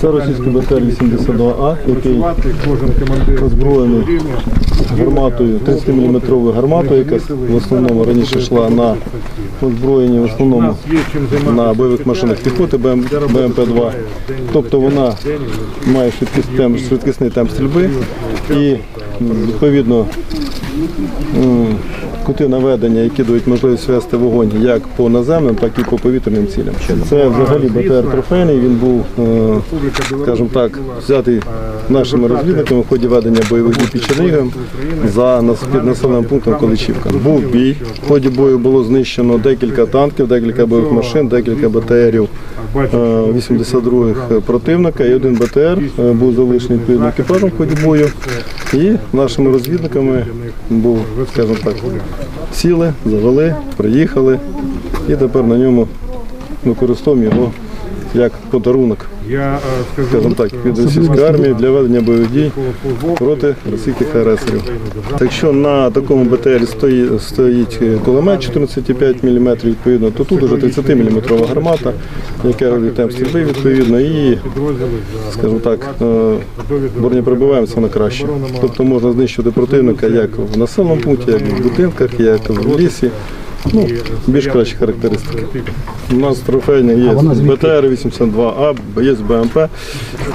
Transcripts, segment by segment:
Це російський БТР-82А, який озброєний гарматою, 30-мм гарматою, яка в основному раніше йшла на озброєнні, в основному на бойових машинах піхоти БМП-2. Тобто вона має швидкісний темп стрільби. І відповідно кути наведення, які дають можливість вести вогонь як по наземним, так і по повітряним цілям. Це взагалі БТР трофейний, він був, е, скажімо так, взятий нашими розвідниками в ході ведення бойових дій під Черніговом за під населеним пунктом Количівка. Був бій. В ході бою було знищено декілька танків, декілька бойових машин, декілька БТРів е, 82-х противника і один БТР е, був залишений відповідно екіпажем в ході бою. І нашими розвідниками був, скажімо так, сіли, завели, приїхали і тепер на ньому використовуємо його як подарунок, Я е, скажімо так, від російської армії для ведення бойових дій проти російських агресорів. Так що на такому БТРі стоїть, стоїть кулемет 14,5 мм, відповідно, то тут вже 30 мм гармата, яка темп стрільби відповідно, і, скажімо так, е, бронепробиваємося на краще. Тобто можна знищити противника як в населеному пункті, як в будинках, як в лісі. Ну, більш кращі характеристики. У нас трофейний є БТР-82А, є БМП.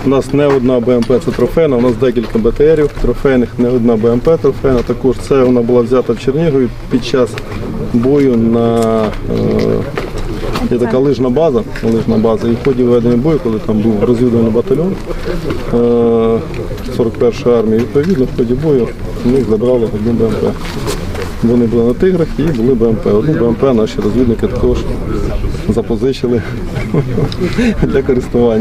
У нас не одна БМП це трофейна, у нас декілька БТРів трофейних, не одна БМП трофейна. Також це вона була взята в Чернігові під час бою на е, Є така лижна база, лижна база. І в ході ведення бою, коли там був розвідувальний батальйон е, 41-ї армії, відповідно, в ході бою в них забрали одну БМП. Вони були на тиграх і були БМП. Одну БМП наші розвідники також запозичили для користування.